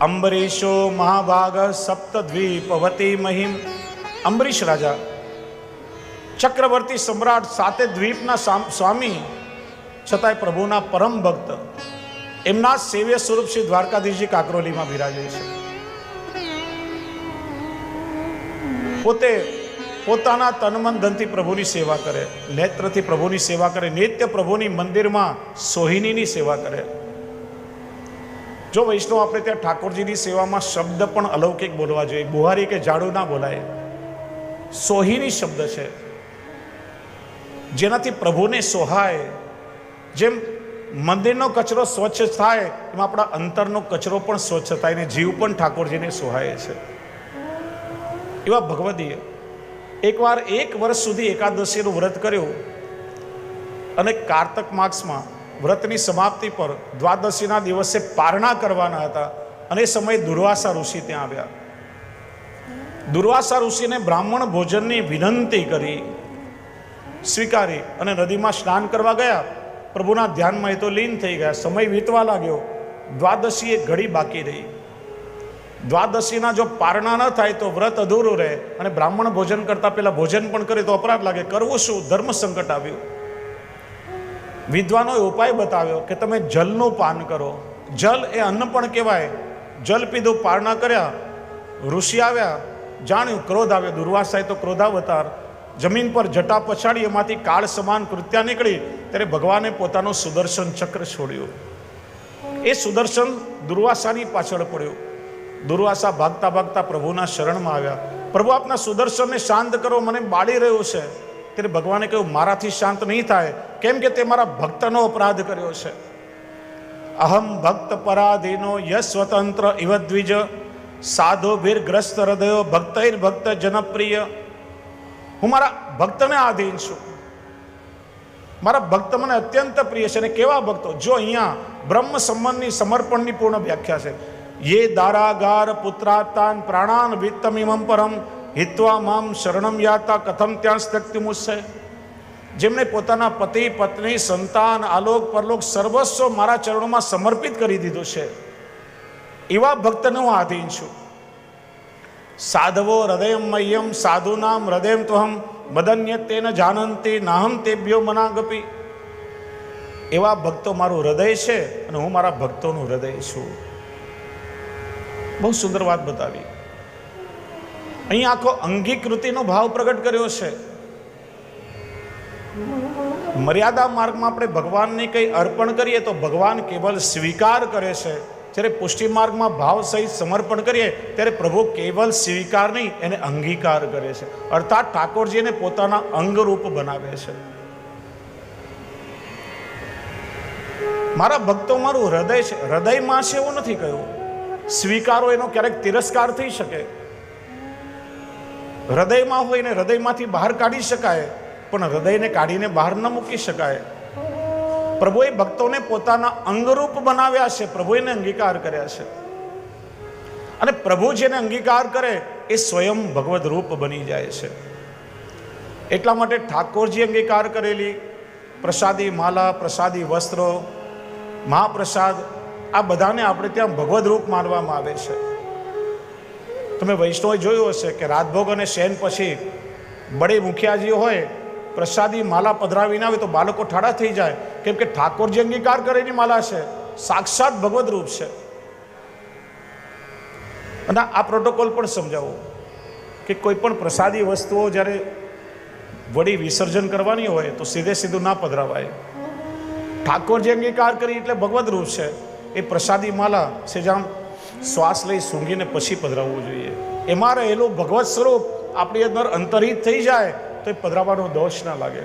અંબરીશો મહાભાગ સપ્તદ્વીપવતી મહિમ. અંબરીશ રાજા, ચક્રવર્તી સમ્રાટ સાતે દ્વીપના સ્વામી, છતાંય પ્રભુના પરમ ભક્ત. એમના સેવ્ય સ્વરૂપ શ્રી દ્વારકાધીશજી કાકરોલીમાં બિરાજે છે. પોતે પોતાના તનમન ધનથી પ્રભુની સેવા કરે, નેત્રથી પ્રભુની સેવા કરે, નિત્ય પ્રભુની મંદિરમાં સોહિનીની સેવા કરે. જો વૈષ્ણવ, આપણે ત્યાં ઠાકોરજીની સેવામાં શબ્દ પણ અલૌકિક બોલવા જોઈએ. બુહારી કે ઝાડુ ના બોલાય. સોહીની શબ્દ છે. જેનાથી પ્રભુને સોહાય. જેમ મંદિરનો કચરો સ્વચ્છ થાય, એમ આપણા અંતરનો કચરો પણ સ્વચ્છ થાય અને જીવ પણ ઠાકોરજીને સોહાય છે. એવા ભગવદીય એકવાર એક વર્ષ સુધી એકાદશીનું વ્રત કર્યું અને કારતક માસમાં વ્રતની સમાપ્તિ પર દ્વાદશીના દિવસે પારણા કરવાના હતા અને એ સમયે દુર્વાસા ઋષિ ત્યાં આવ્યા. દુર્વાસા ઋષિને બ્રાહ્મણ ભોજનની વિનંતી કરી, સ્વીકારી અને નદીમાં સ્નાન કરવા ગયા. પ્રભુના ધ્યાનમાં એ તો લીન થઈ ગયા, સમય વીતવા લાગ્યો. દ્વાદશી એક ઘડી બાકી રહી. દ્વાદશીના જો પારણા ન થાય તો વ્રત અધૂરું રહે અને બ્રાહ્મણ ભોજન કરતાં પહેલાં ભોજન પણ કરે તો અપરાધ લાગે. કરવું શું? ધર્મ સંકટ આવ્યું. વિદ્વાનોએ ઉપાય બતાવ્યો કે તમે જલનું પાન કરો. જલ એ અન્ન પણ કહેવાય. જલ પીધું પારણા કર્યા, ઋષિ આવ્યા, જાણ્યું, ક્રોધ આવ્યો દુર્વાસાએ તો ક્રોધાવતાર. જમીન પર જટા પછાડી એમાંથી કાળ સમાન કૃત્યા નીકળી, ત્યારે ભગવાને પોતાનું સુદર્શન ચક્ર છોડ્યું. એ સુદર્શન દુર્વાસાની પાછળ પડ્યું. દુર્વાસા ભાગતા ભાગતા પ્રભુના શરણમાં આવ્યા. પ્રભુ આપના સુદર્શનને શાંત કરો, મને બાળી રહ્યું છે. ત્યારે ભગવાને કહ્યું, મારાથી શાંત નહીં થાય. કેમ કે તે મારા ભક્તનો અપરાધ કર્યો છે. અહમ ભક્ત પરાધીનો યશ સ્વતંત્ર ઇવ દ્વિજ સાધો ભીર ગ્રસ્ત હૃદયો ભક્તૈર ભક્ત જનપ્રિય. હું મારા ભક્તને આધીન છું. મારા ભક્ત મને અત્યંત પ્રિય છે અને કેવા ભક્તો? જો અહીંયા બ્રહ્મ સંબંધની સમર્પણની પૂર્ણ વ્યાખ્યા છે. યે દારાગાર પુત્રાતાન પ્રાણાન વિત્તમિમમ પરમ હિત્વા મામ શરણમ યાતા કથમ ત્યાં સ્થક્તિ મુસ્સે. જેમણે પોતાના પતિ, પત્ની, સંતાન, આલોક, પરલોક સર્વસ્વ મારા ચરણોમાં સમર્પિત કરી દીધું છે. એવા ભક્તને હું આધીન છું. સાધવો હૃદયમ મહ્યમ, સાધુનામ હૃદયમ ત્વહમ મદન્ય તેન જાનંતી, નાહમ તેભ્યો મનાગપી. એવા ભક્તો મારું હૃદય છે અને હું મારા ભક્તોનું હૃદય છું. બહુ સુંદર વાત બતાવી. અહીં આખો અંગીકૃતિનો ભાવ પ્રગટ કર્યો છે. મર્યાદા માર્ગમાં આપણે ભગવાનને કંઈ અર્પણ કરીએ તો ભગવાન કેવલ સ્વીકાર કરે છે. જ્યારે પુષ્ટિ માર્ગમાં ભાવ સહિત સમર્પણ કરીએ, ત્યારે પ્રભુ કેવલ સ્વીકાર નહીં, એને અંગીકાર કરે છે. અર્થાત ઠાકોરજીને પોતાના અંગરૂપ બનાવે છે. મારા ભક્તો, મારું હૃદય છે, હૃદયમાં છે એવું નથી કહ્યું. સ્વીકારો એનો ક્યારેક તિરસ્કાર થઈ શકે. હૃદયમાં હોય ને હૃદયમાંથી બહાર કાઢી શકાય, પણ હૃદયને કાઢીને બહાર ન મૂકી શકાય. પ્રભુએ ભક્તોને પોતાના અંગરૂપ બનાવ્યા છે, પ્રભુએ એને અંગીકાર કર્યા છે. અને પ્રભુ જેને અંગીકાર કરે, એ સ્વયં ભગવદ રૂપ બની જાય છે. એટલા માટે ઠાકોરજી અંગીકાર કરેલી, પ્રસાદી માલા, પ્રસાદી વસ્ત્રો, મહાપ્રસાદ, આ બધાને આપણે ત્યાં ભગવદ રૂપ માનવામાં આવે છે. તમે વૈષ્ણવે જોયું હશે કે રાજભોગ અને શેન પછી બડે મુખિયાજી હોય, પ્રસાદી માલા પધરાવીને આવે તો બાળકો ઠાડા થઈ જાય. કેમ કે ઠાકોરજી અંગીકાર કરેલી માલા છે. સાક્ષાત ભગવદ રૂપ છે. અને આ પ્રોટોકોલ પણ સમજાવો કે કોઈ પણ પ્રસાદી વસ્તુઓ જ્યારે વળી વિસર્જન કરવાની હોય તો સીધે સીધું ના પધરાવાય. ઠાકોરજી અંગીકાર કરી એટલે ભગવદ રૂપ છે. એ પ્રસાદી માલા છે, જામ શ્વાસ લઈ સૂંઘીને પછી પધરાવવું જોઈએ. એમાં રહેલું ભગવત સ્વરૂપ આપણી અંદર અંતરહિત થઈ જાય તો એ પધરાવાનો દોષ ના લાગે.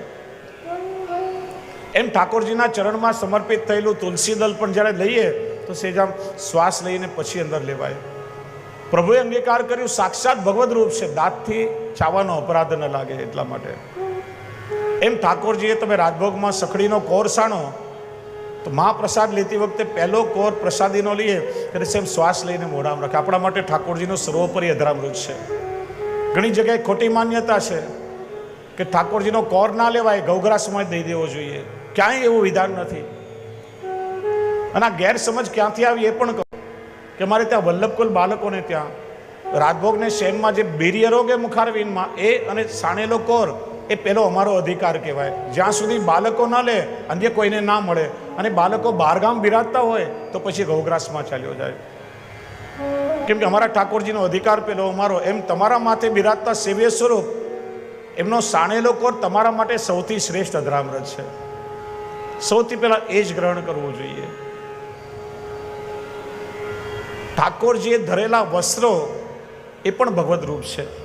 એમ ઠાકોરજીના ચરણમાં સમર્પિત થયેલું તુલસી દલ પણ જ્યારે લઈએ તો સેજામ શ્વાસ લઈને પછી અંદર લેવાય. પ્રભુએ અંગીકાર કર્યું, સાક્ષાત ભગવદ રૂપ છે, દાંતથી ચાવાનો અપરાધ ન લાગે એટલા માટે. એમ ઠાકોરજીએ તમે રાજભોગમાં સખડીનો કોર સાણો તો મહાપ્રસાદ લેતી વખતે પહેલો કોર પ્રસાદીનો લઈએ ત્યારે સેમ શ્વાસ લઈને મોઢામાં રાખે. આપણા માટે ઠાકોરજીનો સર્વોપરી અધરામૃત છે. ઘણી જગ્યાએ ખોટી માન્યતા છે કે ઠાકોરજીનો કોર ના લેવાય ગૌગ્રાસમાં જ દઈ દેવો જોઈએ. ક્યાંય એવું વિધાન નથી. અને આ ગેરસમજ ક્યાંથી આવી એ પણ કહું કે મારે ત્યાં વલ્લભકુલ બાળકોને ત્યાં રાજભોગને શેનમાં જે બેરિયરો કે મુખારવીનમાં એ અને સાણેલો કોર, એ પેલો અમારો અધિકાર કહેવાય. જ્યાં સુધી બાળકો ન લે, અન્ય કોઈને ના મળે અને બાળકો બહારગામ બિરાજતા હોય તો પછી ગૌગ્રાસમાં ચાલ્યો જાય. કેમ કે અમારા ઠાકોરજીનો અધિકાર પેલો અમારો, એમ તમારા માથે બિરાજતા સેવ્ય સ્વરૂપ, એમનો સાણેલો કોર તમારા માટે સૌથી શ્રેષ્ઠ અધરામ્રત છે. સૌથી પહેલા એ જ ગ્રહણ કરવું જોઈએ. ઠાકોરજીએ ધરેલા વસ્ત્રો એ પણ ભગવદ્ રૂપ છે.